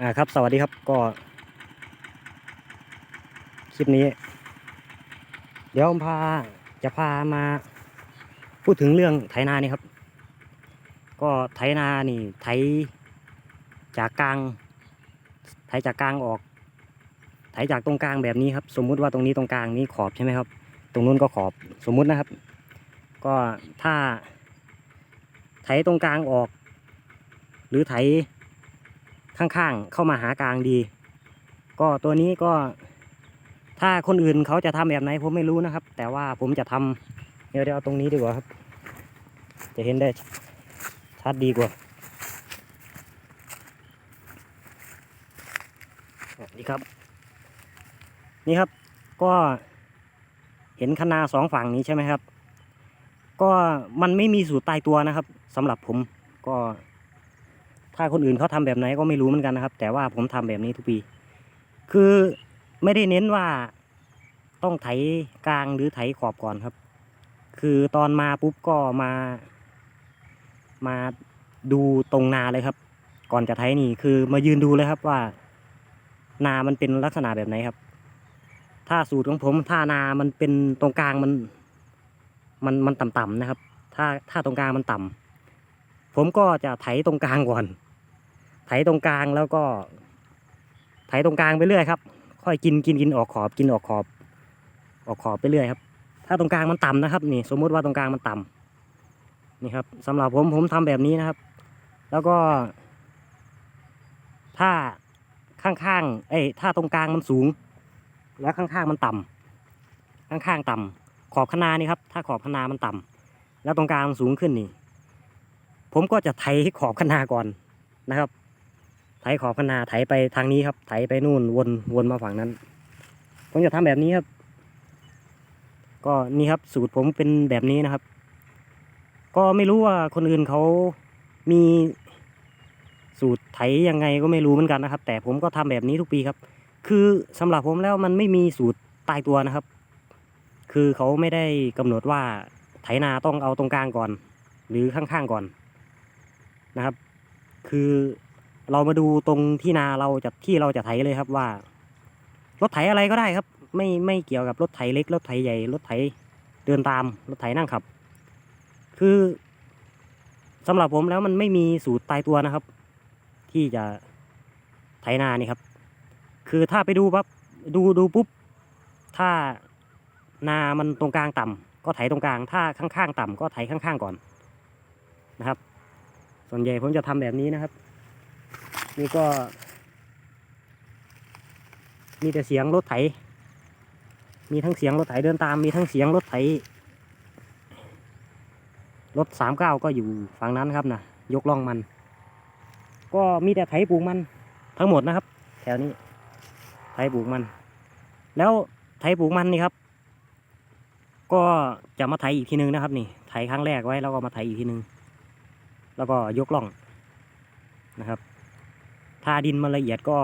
อ่าครับ สวัสดีครับก็คลิปนี้ เดี๋ยวผมพาจะพามาพูดถึงเรื่องไถนานี่ครับ ก็ไถนานี่ไถจากกลางไถจากกลางออก ไถจากตรงกลางแบบนี้ครับ สมมุติว่าตรงนี้ตรงกลางนี้ขอบใช่ไหมครับ ตรงนู้นก็ขอบสมมุตินะครับ ก็ถ้าไถตรงกลางออก หรือไถ ข้างๆ เข้ามาหากลางดี ก็ตัวนี้ก็ ถ้าคนอื่นเขาจะทำแบบไหนผมไม่รู้นะครับ แต่ว่าผมจะทำเดี๋ยวเดี๋ยวเอาตรงนี้ดีกว่าครับ จะเห็นได้ชัดดีกว่านี่ครับ นี่ครับก็เห็นคณาสองฝั่งนี้ใช่ไหมครับ ก็มันไม่มีสูตรตายตัวนะครับสำหรับผมก็ ถ้าคนอื่นเขาทำแบบไหนก็ไม่รู้เหมือนกันนะครับ แต่ว่าผมทำแบบนี้ทุกปี คือไม่ได้เน้นว่าต้องไถกลางหรือไถขอบก่อนครับ คือตอนมาปุ๊บก็มา มาดูตรงนาเลยครับ ก่อนจะไถนี่คือมายืนดูเลยครับว่า นามันเป็นลักษณะแบบไหนครับ ถ้าสูตรของผมถ้านามันเป็นตรงกลางมัน มันมันต่ำๆนะครับ ถ้าถ้าตรงกลางมันต่ำผมก็จะไถตรงกลางก่อน ไถตรงกลางแล้วก็ ไถตรงกลางไปเรื่อยครับ ค่อยกินกินกินออกขอบกินออกขอบ ออกขอบไปเรื่อยครับ ถ้าตรงกลางมันต่ำนะครับ นี่ สมมุติว่าตรงกลางมันต่ำนี่ครับสำหรับผมผมทำแบบนี้นะครับ แล้วก็ ถ้าข้างๆเอ้ยถ้าตรงกลางมันสูง แล้วข้างๆมันต่ำข้างๆต่ำขอบคนานี่ครับ ถ้าขอบคนามันต่ำแล้วตรงกลางมันสูงขึ้นนี่ ผมก็จะไถขอบคนาก่อนนะครับ ไถขอบคนาไถไปทางนี้ครับ ไถไปนู่นวนวนมาฝั่งนั้น ผมจะทำแบบนี้ครับ ก็นี่ครับสูตรผมเป็นแบบนี้นะครับ ก็ไม่รู้ว่าคนอื่นเขามีสูตรไถยังไงก็ไม่รู้เหมือนกันนะครับ แต่ผมก็ทำแบบนี้ทุกปีครับ คือสำหรับผมแล้วมันไม่มีสูตรตายตัวนะครับ คือเขาไม่ได้กำหนดว่าไถนาต้องเอาตรงกลางก่อน หรือข้างๆก่อนนะครับ คือ เรามาดูตรงที่นาเราจะที่เราจะไถเลยครับว่า รถไถอะไรก็ได้ครับ ไม่ไม่เกี่ยวกับรถไถเล็กรถไถใหญ่รถไถเดินตามรถไถนั่งขับ คือสำหรับผมแล้วมันไม่มีสูตรตายตัวนะครับ ที่จะไถนานี่ครับ คือถ้าไปดูปั๊บดูดูปุ๊บถ้านามันตรงกลางต่ำก็ไถตรงกลาง ถ้าข้างๆ ต่ำก็ไถข้างๆก่อนนะครับ ส่วนใหญ่ผมจะทำแบบนี้นะครับ นี่ก็ มีแต่เสียงรถไถ มีทั้งเสียงรถไถเดินตาม มีทั้งเสียงรถไถ รถสามเก้าก็อยู่ฝั่งนั้นครับนะยกล่องมัน ก็มีแต่ไถปลูกมันทั้งหมดนะครับ แถวนี้ ไถปลูกมัน แล้วไถปลูกมันนี่ครับ ก็จะมาไถอีกทีนึงนะครับ นี่ ไถครั้งแรกไว้แล้วก็มาไถอีกทีนึง แล้วก็ยกล่องนะครับ ถ้าดินมันละเอียดก็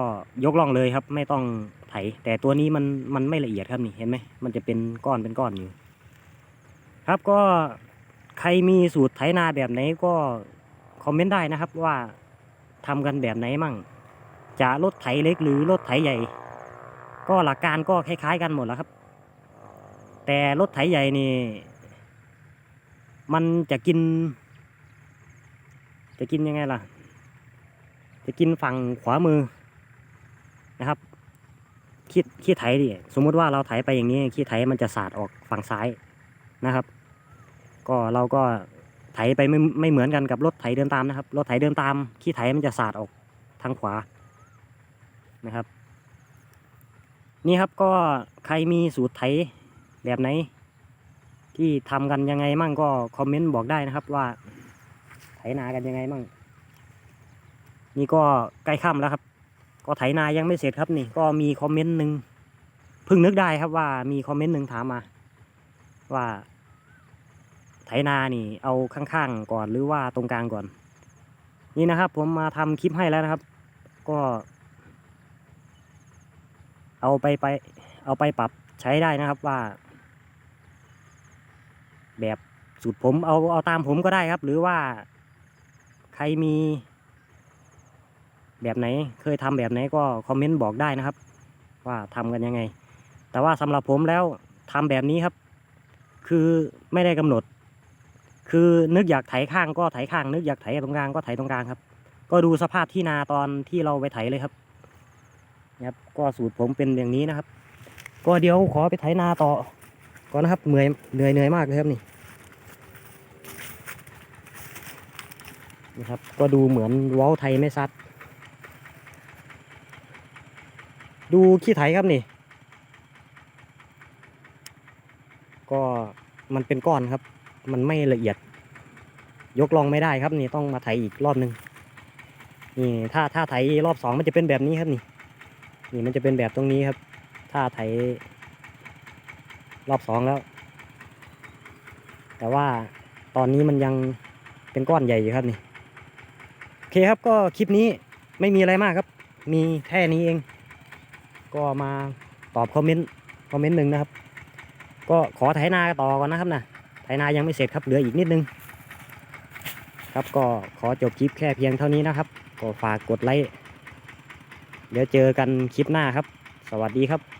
ยกล่องเลยครับ ไม่ต้องไถ แต่ตัวนี้มันมันไม่ละเอียดครับนี่เห็นไหมมันจะเป็นก้อนเป็นก้อนอยู่ ครับก็ใครมีสูตรไถนาแบบไหนก็คอมเมนต์ได้นะครับว่าทำกันแบบไหนมั่ง จะรถไถเล็กหรือรถไถใหญ่ ก็หลักการก็คล้ายๆกันหมดแล้วครับ แต่รถไถใหญ่นี่ มันจะกิน จะกินยังไงล่ะ จะกินฝั่งขวามือนะครับขี้ขี้ไถดิสมมุติว่าเราไถไปอย่างนี้ขี้ไถมันจะสาดออกฝั่งซ้ายนะครับ ก็เราก็ไถไปไม่ไม่เหมือนกันกับรถไถเดินตามนะครับรถไถเดินตามขี้ไถมันจะสาดออกทางขวานะครับ นี่ครับก็ใครมีสูตรไถแบบไหน ที่ทำกันยังไงมั่งก็คอมเมนต์บอกได้นะครับว่าไถนากันยังไงมั่ง นี่ก็ใกล้ค่ำแล้วครับ ก็ไถนายังไม่เสร็จครับนี่ก็มีคอมเมนต์หนึ่งเพิ่งนึกได้ครับว่ามีคอมเมนต์หนึ่งถามมา ว่า ไถนานี่ เอาข้างๆก่อนหรือว่าตรงกลางก่อน นี่นะครับ ผมมาทำคลิปให้แล้วนะครับ ก็ เอาไปไป เอาไปปรับใช้ได้นะครับว่า แบบสูตรผมเอาเอาตามผมก็ได้ครับ หรือว่าใครมี แบบไหน เคยทำแบบไหนก็คอมเมนต์บอกได้นะครับ ว่าทำกันยังไง แต่ว่าสำหรับผมแล้วทำแบบนี้ครับ คือไม่ได้กำหนด คือนึกอยากไถข้างก็ไถข้าง นึกอยากไถตรงกลางก็ไถตรงกลางครับ ก็ดูสภาพที่นาตอนที่เราไปไถเลยครับนะครับก็สูตรผมเป็นอย่างนี้นะครับ ก็เดี๋ยวขอไปไถนาต่อก่อนนะครับเหนื่อยเหนื่อยเหนื่อยมากเลยครับนี่นะครับ ก็ดูเหมือนว้าไทยไม่ซัด ดูขี้ไถครับนี่ ก็มันเป็นก้อนครับ มันไม่ละเอียด ยกลองไม่ได้ครับนี่ต้องมาไถอีกรอบหนึ่งนี่ถ้าถ้าไถรอบสองมันจะเป็นแบบนี้ครับนี่ นี่มันจะเป็นแบบตรงนี้ครับ ถ้าไถรอบสองแล้ว แต่ว่าตอนนี้มันยังเป็นก้อนใหญ่อยู่ครับนี่โอเคครับก็คลิปนี้ไม่มีอะไรมากครับ มีแค่นี้เอง ก็มาตอบคอมเมนต์คอมเมนต์หนึ่งนะครับ ก็ขอไถนาต่อก่อนนะครับนะไถนายังไม่เสร็จครับเหลืออีกนิดนึง ครับก็ขอจบคลิปแค่เพียงเท่านี้นะครับ ก็ฝากกดไลค์เดี๋ยวเจอกันคลิปหน้าครับ สวัสดีครับ